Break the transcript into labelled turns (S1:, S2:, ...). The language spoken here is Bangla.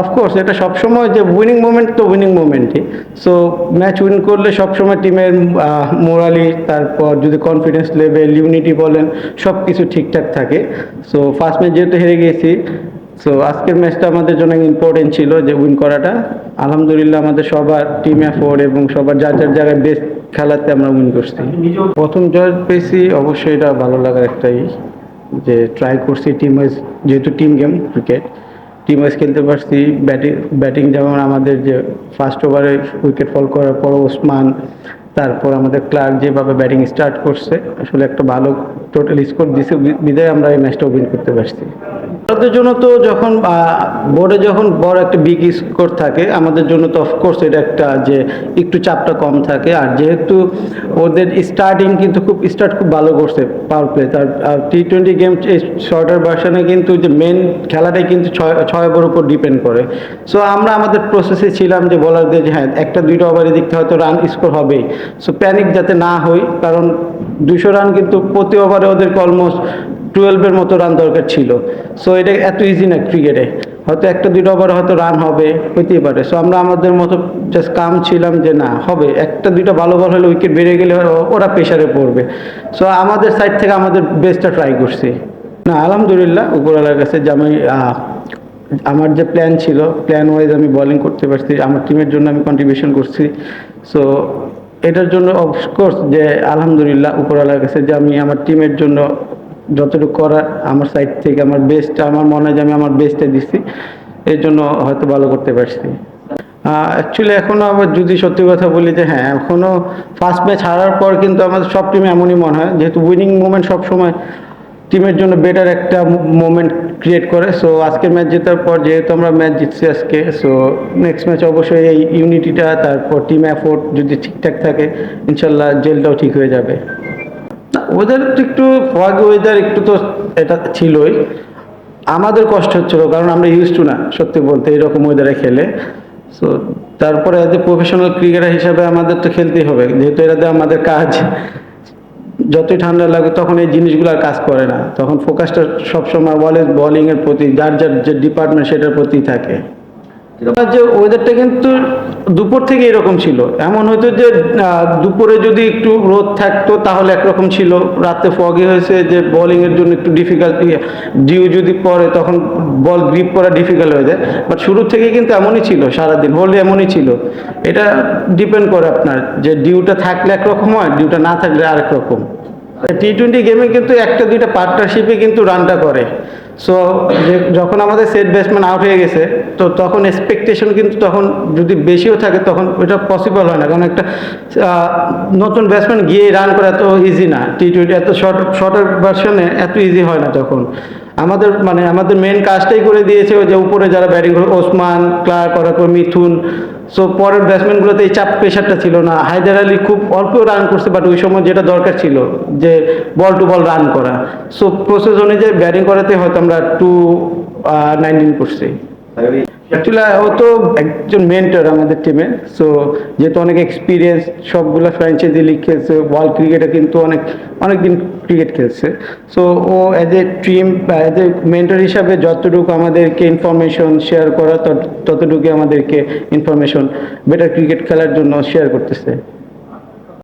S1: অফকোর্স এটা সবসময় যে উইনিং মোমেন্ট তো উইনিং মোমেন্টই সো ম্যাচ উইন করলে সবসময় টিমের মোরালি তারপর যদি কনফিডেন্স লেভেল ইউনিটি বলেন সব কিছু ঠিকঠাক থাকে। সো ফার্স্ট ম্যাচ যেহেতু হেরে গেছি সো আজকের ম্যাচটা আমাদের জন্য ইম্পর্টেন্ট ছিল যে উইন করাটা। আলহামদুলিল্লাহ আমাদের সবার টিম এফোর্ট এবং সবার যার যার জায়গায় বেস্ট খেলাতে আমরা উইন করছি। প্রথম জয় পেয়েছি অবশ্যই এটা ভালো লাগার একটাই যে ট্রাই করছি টিম ওয়াইজ যেহেতু team game cricket team wise খেলতে পারছি। ব্যাটিং ব্যাটিং যেমন আমাদের যে ফার্স্ট ওভারে উইকেট ফল করার পর ওসমান, তারপর আমাদের ক্লার্ক যেভাবে ব্যাটিং স্টার্ট করছে, আসলে একটা ভালো টোটাল স্কোর দিছে বিদায় আমরা এই ম্যাচটা উইন করতে পারছি। ভারতের জন্য তো যখন বোর্ডে যখন বড় একটা বিগ স্কোর থাকে, আমাদের জন্য তো অফকোর্স এটা একটা যে একটু চাপটা কম থাকে। আর যেহেতু ওদের স্টার্টিং কিন্তু খুব স্টার্ট খুব ভালো করছে পাওয়ার প্লে তার টি টোয়েন্টি গেম শর্টার ভার্সনে কিন্তু যে মেন খেলাটাই কিন্তু ছয় ছয় ওভার উপর ডিপেন্ড করে। সো আমরা আমাদের প্রসেসে ছিলাম যে বলারদের যে হ্যাঁ একটা, দুইটা ওভারে দিকতে হয়তো রান স্কোর হবেই। সো প্যানিক যাতে না হই, কারণ দুশো রান কিন্তু প্রতি ওভারে ওদেরকে অলমোস্ট টুয়েলভের মতো রান দরকার ছিল। সো এটা এত ইজি না ক্রিকেটে হয়তো একটা, দুটো ওভার হয়তো রান হবে, হইতেই পারে। সো আমরা আমাদের মতো জাস্ট কাম ছিলাম যে না, হবে। একটা, দুইটা ভালো বল হলে উইকেট বেড়ে গেলে ওরা প্রেশারে পড়বে। সো আমাদের সাইড থেকে আমাদের বেস্টটা ট্রাই করছি। না, আলহামদুলিল্লাহ উপরওয়ালার কাছে যে আমি আমার যে প্ল্যান ছিল প্ল্যান ওয়াইজ আমি বলিং করতে পারছি, আমার টিমের জন্য আমি কন্ট্রিবিউশন করছি। সো এটার জন্য অফকোর্স যে আলহামদুলিল্লাহ উপরওয়ালার কাছে যে আমি আমার টিমের জন্য যতটুকু করার আমার সাইড থেকে আমার বেস্ট আমার মনে হয় যে আমি আমার বেস্টে দিচ্ছি এর জন্য হয়তো ভালো করতে পারছি। অ্যাকচুয়ালি এখনও আবার যদি সত্যি কথা বলি যে হ্যাঁ এখনও ফার্স্ট ম্যাচ হারার পর কিন্তু আমাদের সব টিমে এমনই মনে হয়। যেহেতু উইনিং মোমেন্ট সবসময় টিমের জন্য বেটার একটা মোমেন্ট ক্রিয়েট করে। সো আজকের ম্যাচ জেতার পর যেহেতু আমরা ম্যাচ জিতছি আজকে সো নেক্সট ম্যাচ অবশ্যই এই ইউনিটিটা তারপর টিম এফোর্ট যদি ঠিকঠাক থাকে, ইনশাল্লাহ জেলটাও ঠিক হয়ে যাবে। ওয়েদার তো একটু ফগ ওয়েদার একটু তো এটা ছিলই। আমাদের কষ্ট হচ্ছিল কারণ আমরা ইউজ টু না সত্যি বলতে এরকম ওয়েদারে খেলে। সো তারপরে এজ এ প্রফেশনাল ক্রিকেটার হিসাবে আমাদের তো খেলতেই হবে যেহেতু এটাতে আমাদের কাজ। যতই ঠান্ডা লাগে তখন এই জিনিসগুলো আর কাজ করে না। তখন ফোকাসটা সবসময় বলে বোলিংয়ের প্রতি যার যার যে ডিপার্টমেন্ট সেটার প্রতি থাকে। যে ওয়েদারটা কিন্তু দুপুর থেকে এরকম ছিল। এমন হতো যে দুপুরে যদি একটু রোদ থাকতো তাহলে একরকম ছিল। রাতে ফগি হয়েছে যে বোলিং এর জন্য একটু ডিফিকাল্ট ডিউ যদি পড়ে তখন বল গ্রিপ করা ডিফিকাল্ট হয়ে যায়। বাট শুরু থেকে কিন্তু এমনই ছিল, সারাদিন হোলে এমনই ছিল। এটা ডিপেন্ড করে আপনার যে ডিউটা থাকলে একরকম হয় ডিউটা না থাকলে আরেক রকম। টি টোয়েন্টি গেমে কিন্তু একটা দুইটা পার্টনারশিপে কিন্তু রানটা করে। সো যখন আমাদের সেট ব্যাটসম্যান আউট হয়ে গেছে, তো তখন এক্সপেকটেশন কিন্তু তখন যদি বেশিও থাকে, তখন এটা পসিবল হয় না। কারণ একটা নতুন ব্যাটসম্যান গিয়ে রান করা এত ইজি না। টি টোয়েন্টি এত শর্ট শর্টের ভার্সনে এত ইজি হয় না তখন। আমাদের মানে আমাদের মেন কাজটাই করে দিয়েছে ওই যে উপরে যারা ব্যাটিং করে ওসমান, ক্লার্ক করার মিথুন। সো পরের ব্যাটসম্যানগুলোতে এই চাপ প্রেশারটা ছিল না। হায়দার আলী খুব অল্প রান করছে বাট ওই সময় যেটা দরকার ছিল, যে বল টু বল রান করা। সো প্রসেস অনুযায়ী ব্যাটিং করাতে হয়তো আমরা টু নাইনটিন করছি। অ্যাকচুয়ালি ও তো একজন মেন্টর আমাদের সো যেহেতু অনেক এক্সপিরিয়েন্স সবগুলো ফ্র্যাঞ্চাইজি লিগ খেলছে ওয়ার্ল্ড ক্রিকেটে কিন্তু অনেক অনেক দিন ক্রিকেট খেলছে। So O as a team as a mentor হিসাবে যতটুকু আমাদেরকে ইনফরমেশন শেয়ার করা, তত- ততটুকু আমাদেরকে ইনফরমেশন বেটার ক্রিকেট খেলার জন্য শেয়ার করতেছে।